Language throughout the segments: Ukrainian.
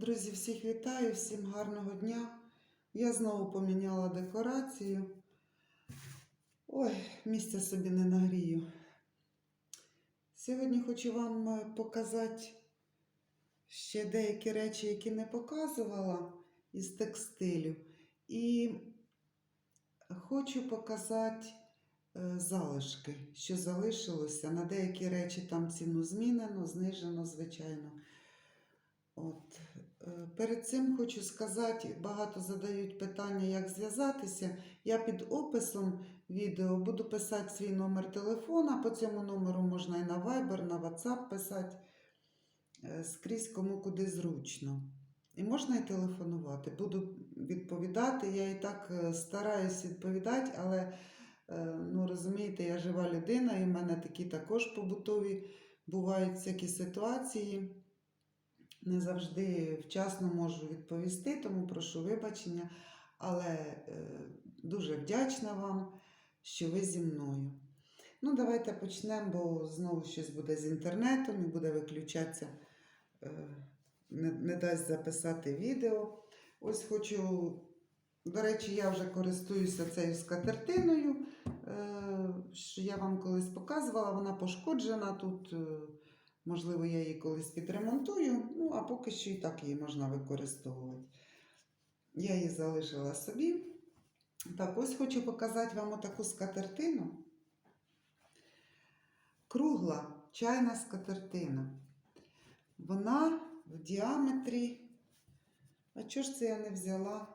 Друзі, всіх вітаю, всім гарного дня. Я знову поміняла декорацію. Ой, місця собі не нагрію. Сьогодні хочу вам е, показати ще деякі речі, які не показувала із текстилю. І хочу показати е, залишки, що залишилося. На деякі речі там ціну змінено, знижено, звичайно. От. Перед цим хочу сказати, багато задають питання, як зв'язатися. Я під описом відео буду писати свій номер телефона. По цьому номеру можна і на Viber, на WhatsApp писати е, скрізь кому куди зручно. І можна і телефонувати. Буду відповідати. Я і так е, стараюсь відповідати, але е, ну, розумієте, я жива людина, і в мене такі також побутові бувають всякі ситуації не завжди вчасно можу відповісти, тому прошу вибачення. Але е, дуже вдячна вам, що ви зі мною. Ну, давайте почнемо, бо знову щось буде з інтернетом і буде виключатися, е, не, не дасть записати відео. Ось хочу, до речі, я вже користуюся цією скатертиною, е, що я вам колись показувала, вона пошкоджена тут. Можливо, я її колись підремонтую, ну а поки що і так її можна використовувати. Я її залишила собі. Так, ось хочу показати вам отаку скатертину. Кругла чайна скатертина. Вона в діаметрі. А чого ж це я не взяла?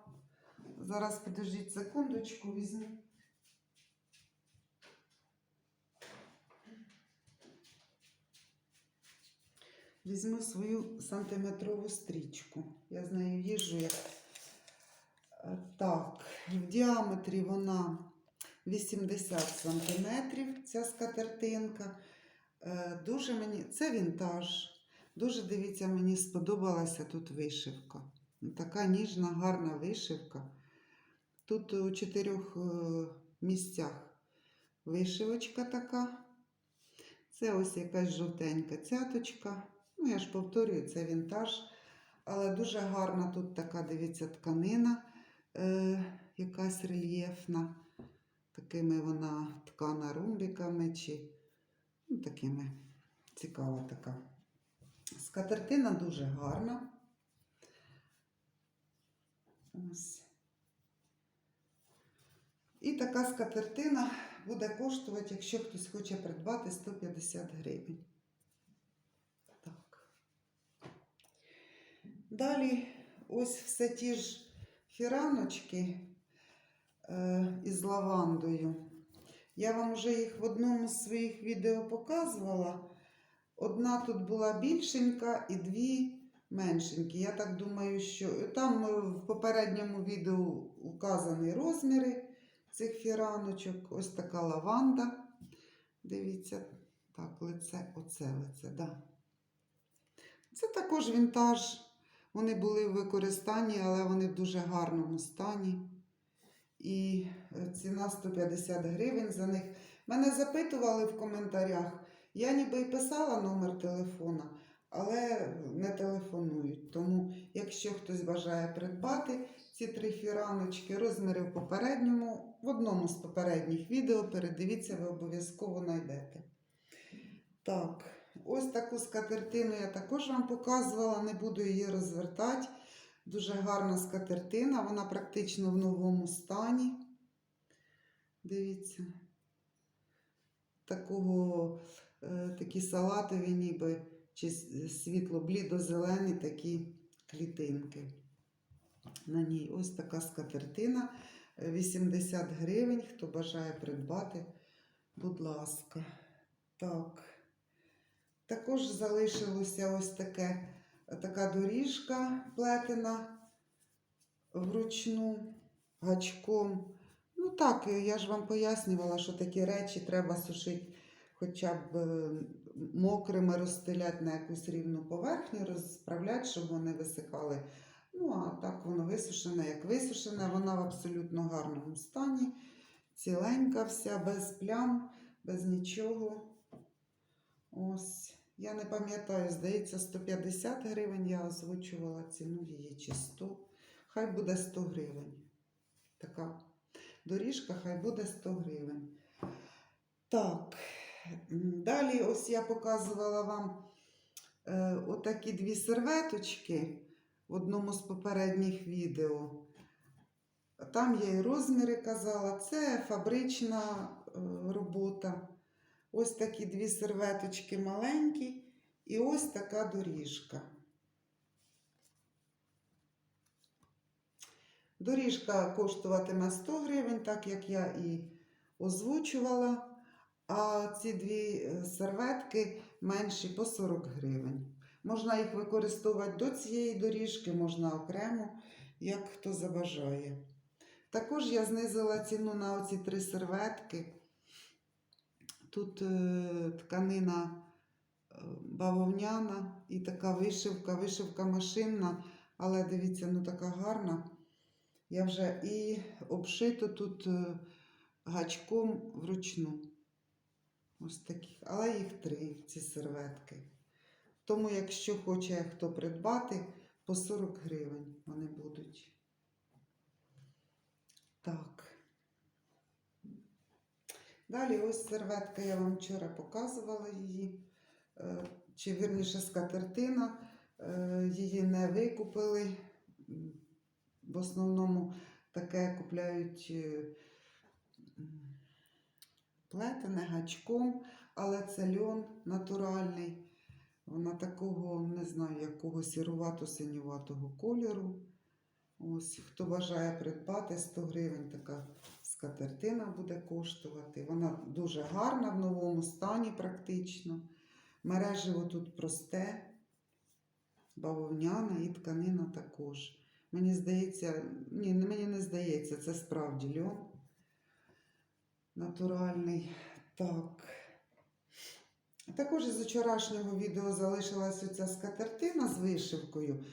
Зараз підождіть секундочку, візьму. Візьму свою сантиметрову стрічку. Я з нею їжджу як. Е, Так, в діаметрі вона 80 сантиметрів, ця скатертинка. Е, Дуже мені, це вінтаж. Дуже дивіться, мені сподобалася тут вишивка. Така ніжна, гарна вишивка. Тут у чотирьох е, місцях вишивочка така. Це ось якась жовтенька цяточка. Ну, я ж повторюю, це вінтаж. Але дуже гарна тут така, дивіться, тканина, е, якась рельєфна. Такими вона ткана румбіками чи ну, такими цікава така. Скатертина дуже гарна. Ось. І така скатертина буде коштувати, якщо хтось хоче придбати 150 гривень. Далі ось все ті ж фіраночки е, із лавандою. Я вам вже їх в одному з своїх відео показувала. Одна тут була більшенька і дві меншенькі. Я так думаю, що там е, в попередньому відео вказані розміри цих фіраночок. Ось така лаванда. Дивіться, так, лице, оце лице, да. Це також вінтаж. Вони були в використанні, але вони в дуже гарному стані. І е, ціна 150 гривень за них. Мене запитували в коментарях. Я ніби і писала номер телефона, але не телефонують. Тому, якщо хтось бажає придбати ці три фіраночки, розміри в попередньому, в одному з попередніх відео, передивіться, ви обов'язково знайдете. Так, ось таку скатертину я також вам показувала, не буду її розвертати. Дуже гарна скатертина, вона практично в новому стані. Дивіться, такого, е, такі салатові, ніби чи світло блідо-зелені такі клітинки. На ній ось така скатертина. е, 80 гривень. Хто бажає придбати, будь ласка. Так. Також залишилося ось таке, така доріжка плетена вручну гачком. Ну так, я ж вам пояснювала, що такі речі треба сушити хоча б е, мокрими розстеляти на якусь рівну поверхню, розправляти, щоб вони висихали. Ну, а так воно висушене, як висушене, вона в абсолютно гарному стані, ціленька вся, без плям, без нічого. Ось. Я не пам'ятаю, здається, 150 гривень я озвучувала ціну її чи 100. Хай буде 100 гривень. Така доріжка, хай буде 100 гривень. Так, далі ось я показувала вам е, отакі дві серветочки в одному з попередніх відео. Там я і розміри казала, це фабрична е, робота. Ось такі дві серветочки маленькі і ось така доріжка. Доріжка коштуватиме 100 гривень, так як я і озвучувала. А ці дві е, серветки менші по 40 гривень. Можна їх використовувати до цієї доріжки, можна окремо, як хто забажає. Також я знизила ціну на оці три серветки. Тут е, тканина е, бавовняна і така вишивка, вишивка машинна, але дивіться, ну така гарна. Я вже і обшито тут е, гачком вручну. Ось таких, але їх три, ці серветки. Тому, якщо хоче хто придбати, по 40 гривень вони будуть. Так. Далі ось серветка, я вам вчора показувала її, е, чи вірніше скатертина. Е, Її не викупили. В основному таке купляють е, плетене гачком, але це льон натуральний. Вона такого, не знаю, якого сірувато-синюватого кольору. Ось, хто бажає придбати 100 гривень, така скатертина буде коштувати. Вона дуже гарна в новому стані практично. Мережево тут просте, бавовняна і тканина також. Мені здається, ні, мені не здається, це справді льон натуральний. Так. Також із вчорашнього відео залишилась оця скатертина з вишивкою.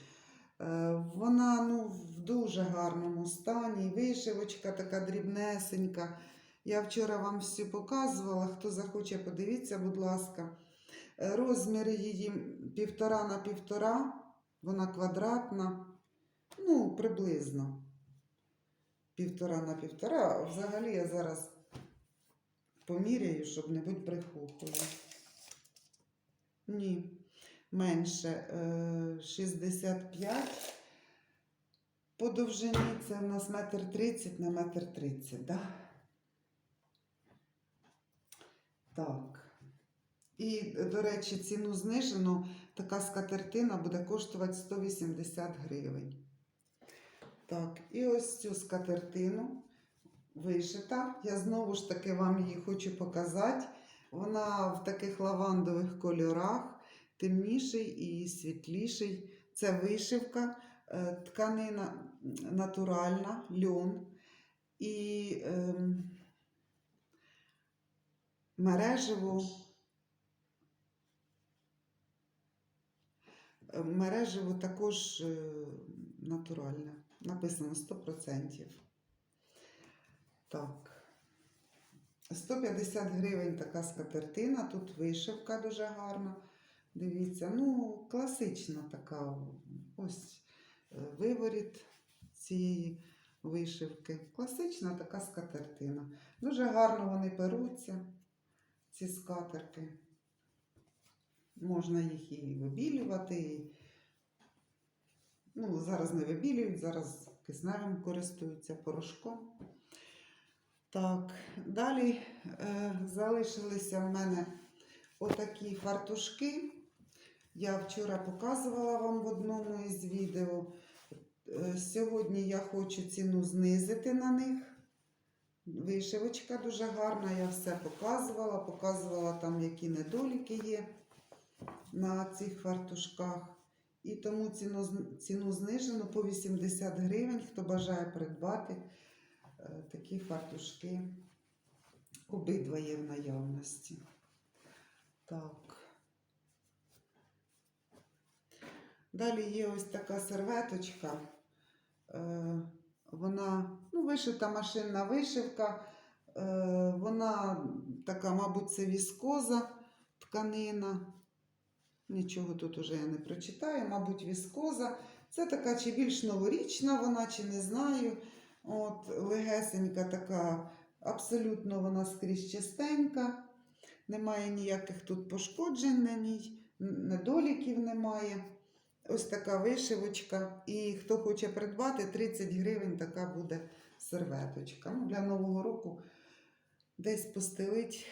Е, Вона ну, в дуже гарному стані. Вишивочка така дрібнесенька. Я вчора вам всю показувала. Хто захоче, подивіться, будь ласка. Е, Розміри її півтора на півтора, вона квадратна. Ну, приблизно. Півтора на півтора. Взагалі я зараз поміряю, щоб не бути брехухою. Ні, менше е, 65. По довжині це в нас метр тридцять на метр тридцять, да? Так. І, до речі, ціну знижено така скатертина буде коштувати 180 гривень. Так, і ось цю скатертину вишита. Я знову ж таки вам її хочу показати. Вона в таких лавандових кольорах, темніший і світліший. Це вишивка, е, тканина натуральна, льон і ем, мережево. Е, Мережево також е, натуральне. Написано 100%. Так. 150 гривень така скатертина. Тут вишивка дуже гарна. Дивіться, ну, класична така. Ось е, виворіт цієї вишивки. Класична така скатертина. Дуже гарно вони перуться, ці скатерки. Можна їх і вибілювати. Ну, зараз не вибілюють, зараз кисневим користуються порошком. Так, далі е, залишилися в мене отакі фартушки. Я вчора показувала вам в одному із відео. Е, сьогодні я хочу ціну знизити на них. Вишивочка дуже гарна, я все показувала, показувала там, які недоліки є на цих фартушках. І тому ціну, ціну знижено по 80 гривень, хто бажає придбати е, такі фартушки. Обидва є в наявності. Так. Далі є ось така серветочка. Е, Вона ну, вишита машинна вишивка. Е, Вона така, мабуть, це віскоза тканина. Нічого тут уже я не прочитаю, мабуть, віскоза. Це така чи більш новорічна вона, чи не знаю. От, легесенька така, абсолютно вона скрізь чистенька. Немає ніяких тут пошкоджень на ній, недоліків немає. Ось така вишивочка. І хто хоче придбати, 30 гривень така буде серветочка. Ну, для Нового року десь постелить,